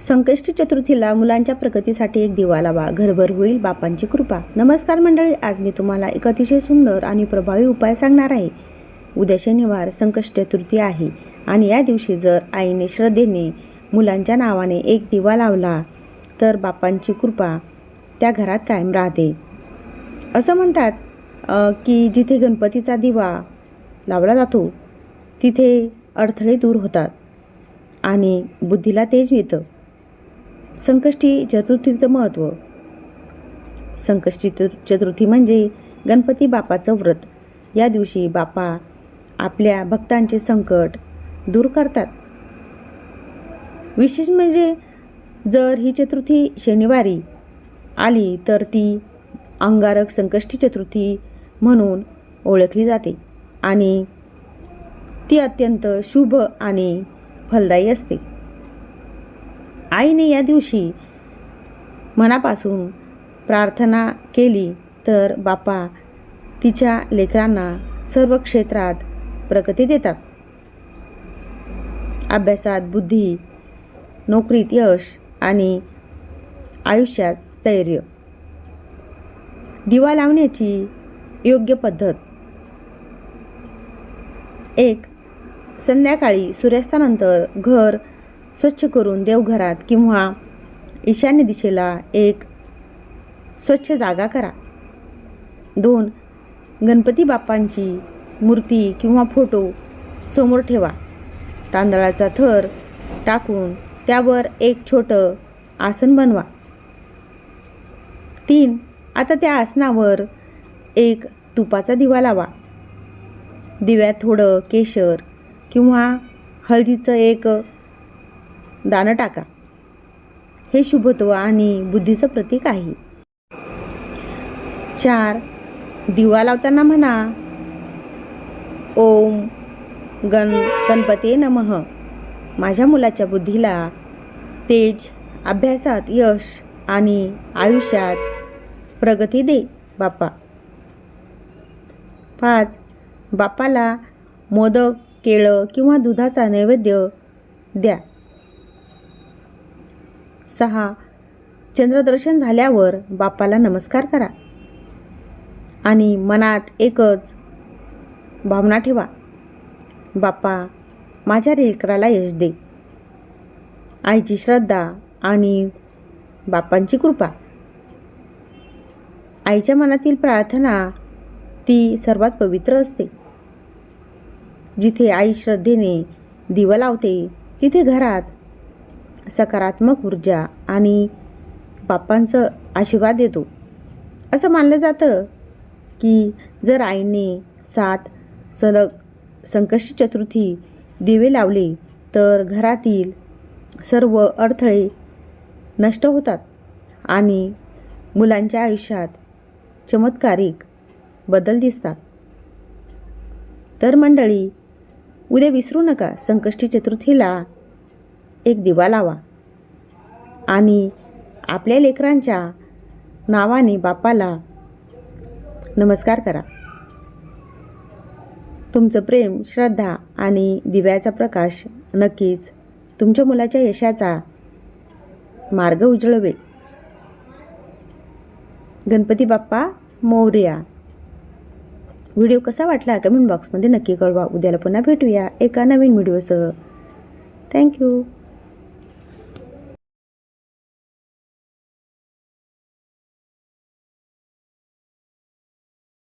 संकष्टी चतुर्थीला मुलांच्या प्रगतीसाठी एक दिवा लावा घरभर होईल बापांची कृपा. नमस्कार मंडळी आज मी तुम्हाला एक अतिशय सुंदर आणि प्रभावी उपाय सांगणार आहे. उद्या शनिवार संकष्ट चतुर्थी आहे आणि या दिवशी जर आईने श्रद्धेने मुलांच्या नावाने एक दिवा लावला तर बापांची कृपा त्या घरात कायम राहते. असं म्हणतात की जिथे गणपतीचा दिवा लावला जातो तिथे अडथळे दूर होतात आणि बुद्धीला तेज मिळतं. संकष्टी चतुर्थीचं महत्त्व. संकष्टी चतु- चतुर्थी म्हणजे गणपती बापाचं व्रत. या दिवशी बापा आपल्या भक्तांचे संकट दूर करतात. विशेष म्हणजे जर ही चतुर्थी शनिवारी आली तर ती अंगारक संकष्टी चतुर्थी म्हणून ओळखली जाते आणि ती अत्यंत शुभ आणि फलदायी असते. आईने या दिवशी मनापासून प्रार्थना केली तर बापा तिच्या लेकरांना सर्व क्षेत्रात प्रगती देतात. अभ्यासात बुद्धी नोकरीत यश आणि आयुष्यात स्थैर्य. दिवा लावण्याची योग्य पद्धत. एक संध्याकाळी सूर्यास्तानंतर घर स्वच्छ करून देवघरात किंवा ईशान्य दिशेला एक स्वच्छ जागा करा. दोन गणपती बाप्पांची मूर्ती किंवा फोटो समोर ठेवा. तांदळाचा थर टाकून त्यावर एक छोटं आसन बनवा. तीन आता त्या आसनावर एक तुपाचा दिवा लावा. दिव्यात थोडं केशर किंवा हळदीचं एक दाणं टाका. हे शुभत्व आणि बुद्धीचं प्रतीक आहे. चार दिवा लावताना म्हणा. ओम गण गणपते नमः. माझ्या मुलाच्या बुद्धीला तेज अभ्यासात यश आणि आयुष्यात प्रगती दे बाप्पा पाच बाप्पाला मोदक केळं किंवा दुधाचा नैवेद्य द्या. सहा. चंद्रदर्शन झाल्यावर बापाला नमस्कार करा. आणि मनात एकच भावना ठेवा. बाप्पा माझ्या लेकराला यश दे. आईची श्रद्धा आणि बाप्पांची कृपा. आईच्या मनातील प्रार्थना ती सर्वात पवित्र असते. जिथे आई श्रद्धेने दिवा लावते तिथे घरात सकारात्मक ऊर्जा आणि बाप्पांचं आशीर्वाद देतो. असं मानलं जातं की जर आईने सात सलग संकष्टी चतुर्थी दिवे लावले तर घरातील सर्व अडथळे नष्ट होतात आणि मुलांच्या आयुष्यात चमत्कारिक बदल दिसतात. तर मंडळी उद्या विसरू नका संकष्टी चतुर्थीला एक दिवा लावा. आणि आपल्या लेकरांच्या नावाने बापाला नमस्कार करा. तुमचं प्रेम श्रद्धा आणि दिव्याचा प्रकाश नक्कीच तुमच्या मुलाच्या यशाचा मार्ग उजळवेल. गणपती बाप्पा मौर्या. व्हिडिओ कसा वाटला कमेंट बॉक्समध्ये नक्की कळवा. उद्याला पुन्हा भेटूया एका नवीन व्हिडिओसह. थँक्यू.